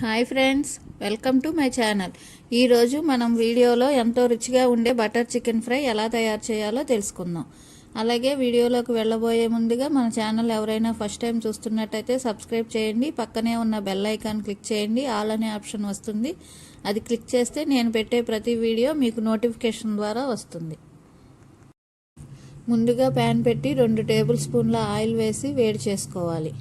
Hi friends welcome to my channel. ఈరోజు మనం వీడియోలో ఎంతో రుచిగా ఉండే బటర్ చికెన్ ఫ్రై ఎలా తయారు చేయాలో తెలుసుకుందాం. అలాగే వీడియోలోకి వెళ్ళబోయే ముందుగా మన ఛానల్ ఎవరైనా ఫస్ట్ టైం చూస్తున్నట్టయితే సబ్స్క్రైబ్ చేయండి పక్కనే ఉన్న బెల్ ఐకాన్ క్లిక్ చేయండి ఆల్ అనే ఆప్షన్ వస్తుంది. అది క్లిక్ చేస్తే నేను పెట్టే ప్రతి వీడియో మీకు నోటిఫికేషన్ ద్వారా వస్తుంది. ముందుగా ప్యాన్ పెట్టి రెండు టేబుల్ స్పూన్ల ఆయిల్ వేసి వేడి చేసుకోవాలి.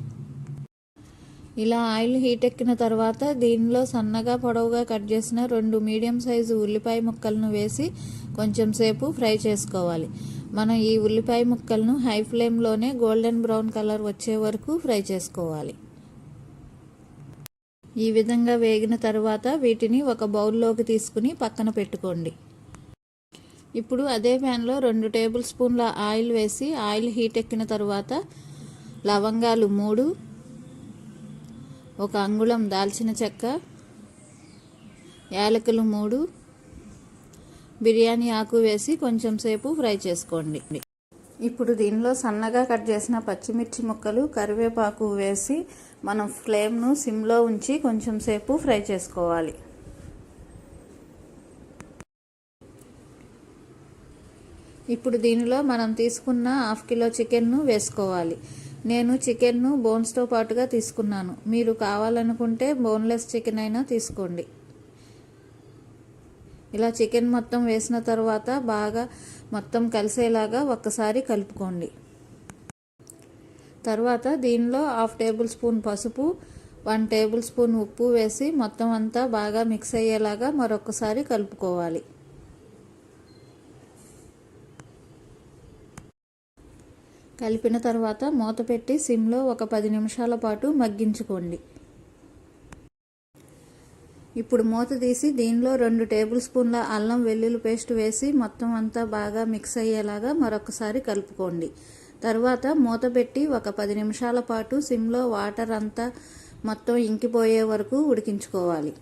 ఇలా ఆయిల్ హీట్ ఎక్కిన తర్వాత దీనిలో సన్నగా పొడవుగా కట్ చేసిన రెండు మీడియం సైజు ఉల్లిపాయ ముక్కలను వేసి కొంచెం సేపు ఫ్రై చేసుకోవాలి. మనం ఈ ఉల్లిపాయ ముక్కలను హై ఫ్లేమ్లోనే గోల్డెన్ బ్రౌన్ కలర్ వచ్చే వరకు ఫ్రై చేసుకోవాలి. ఈ విధంగా వేగిన తర్వాత వీటిని ఒక బౌల్లోకి తీసుకుని పక్కన పెట్టుకోండి. ఇప్పుడు అదే ప్యాన్లో రెండు టేబుల్ స్పూన్ల ఆయిల్ వేసి ఆయిల్ హీట్ ఎక్కిన తర్వాత లవంగాలు మూడు ఒక అంగుళం దాల్చిన చెక్క యాలకులు మూడు బిర్యానీ ఆకు వేసి కొంచెం సేపు ఫ్రై చేసుకోండి. ఇప్పుడు దీనిలో సన్నగా కట్ చేసిన పచ్చిమిర్చి ముక్కలు కరివేపాకు వేసి మనం ఫ్లేమ్ను సిమ్లో ఉంచి కొంచెం సేపు ఫ్రై చేసుకోవాలి. ఇప్పుడు దీనిలో మనం తీసుకున్న హాఫ్ కిలో చికెన్ను వేసుకోవాలి. నేను చికెన్ను బోన్స్తో పాటుగా తీసుకున్నాను. మీరు కావాలనుకుంటే బోన్లెస్ చికెన్ అయినా తీసుకోండి. ఇలా చికెన్ మొత్తం వేసిన తర్వాత బాగా మొత్తం కలిసేలాగా ఒక్కసారి కలుపుకోండి. తర్వాత దీనిలో హాఫ్ టేబుల్ స్పూన్ పసుపు వన్ టేబుల్ స్పూన్ ఉప్పు వేసి మొత్తం అంతా బాగా మిక్స్ అయ్యేలాగా మరొకసారి కలుపుకోవాలి. కలిపిన తర్వాత మూత పెట్టి సిమ్లో ఒక పది నిమిషాల పాటు మగ్గించుకోండి. ఇప్పుడు మూత తీసి దీనిలో రెండు టేబుల్ స్పూన్ల అల్లం వెల్లుల్లి పేస్ట్ వేసి మొత్తం అంతా బాగా మిక్స్ అయ్యేలాగా మరొకసారి కలుపుకోండి. తర్వాత మూత పెట్టి ఒక పది నిమిషాల పాటు సిమ్లో వాటర్ అంతా మొత్తం ఇంకిపోయే వరకు ఉడికించుకోవాలి.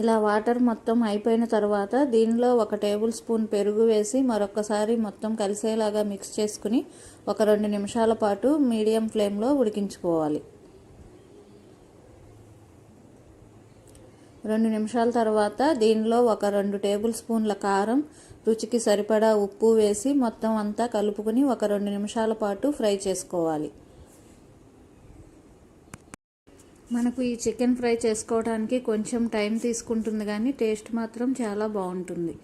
ఇలా వాటర్ మొత్తం అయిపోయిన తర్వాత దీనిలో ఒక టేబుల్ స్పూన్ పెరుగు వేసి మరొకసారి మొత్తం కలిసేలాగా మిక్స్ చేసుకుని ఒక రెండు నిమిషాల పాటు మీడియం ఫ్లేమ్లో ఉడికించుకోవాలి. రెండు నిమిషాల తర్వాత దీనిలో ఒక రెండు టేబుల్ స్పూన్ల కారం రుచికి సరిపడా ఉప్పు వేసి మొత్తం అంతా కలుపుకుని ఒక రెండు నిమిషాల పాటు ఫ్రై చేసుకోవాలి. మనకు ఈ చికెన్ ఫ్రై చేసుకోవడానికి కొంచెం టైం తీసుకుంటుంది కానీ టేస్ట్ మాత్రం చాలా బాగుంటుంది.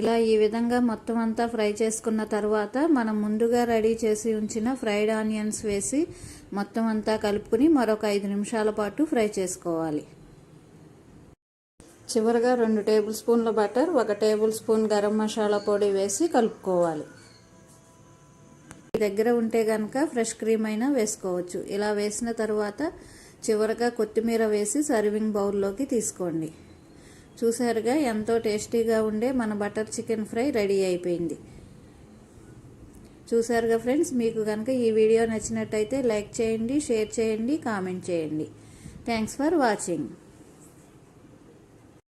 ఇలా ఈ విధంగా మొత్తం అంతా ఫ్రై చేసుకున్న తర్వాత మనం ముందుగా రెడీ చేసి ఉంచిన ఫ్రైడ్ ఆనియన్స్ వేసి మొత్తం అంతా కలుపుకుని మరొక ఐదు నిమిషాల పాటు ఫ్రై చేసుకోవాలి. చివరగా రెండు టేబుల్ స్పూన్ల బటర్ ఒక టేబుల్ స్పూన్ గరం మసాలా పొడి వేసి కలుపుకోవాలి. దగ్గర ఉంటే కనుక ఫ్రెష్ క్రీమ్ అయినా వేసుకోవచ్చు. ఇలా వేసిన తర్వాత చివరగా కొత్తిమీర వేసి సర్వింగ్ బౌల్లోకి తీసుకోండి. చూసారుగా ఎంతో టేస్టీగా ఉండే మన బటర్ చికెన్ ఫ్రై రెడీ అయిపోయింది. చూసారుగా ఫ్రెండ్స్ మీకు కనుక ఈ వీడియో నచ్చినట్టయితే లైక్ చేయండి షేర్ చేయండి కామెంట్ చేయండి. Thanks for watching.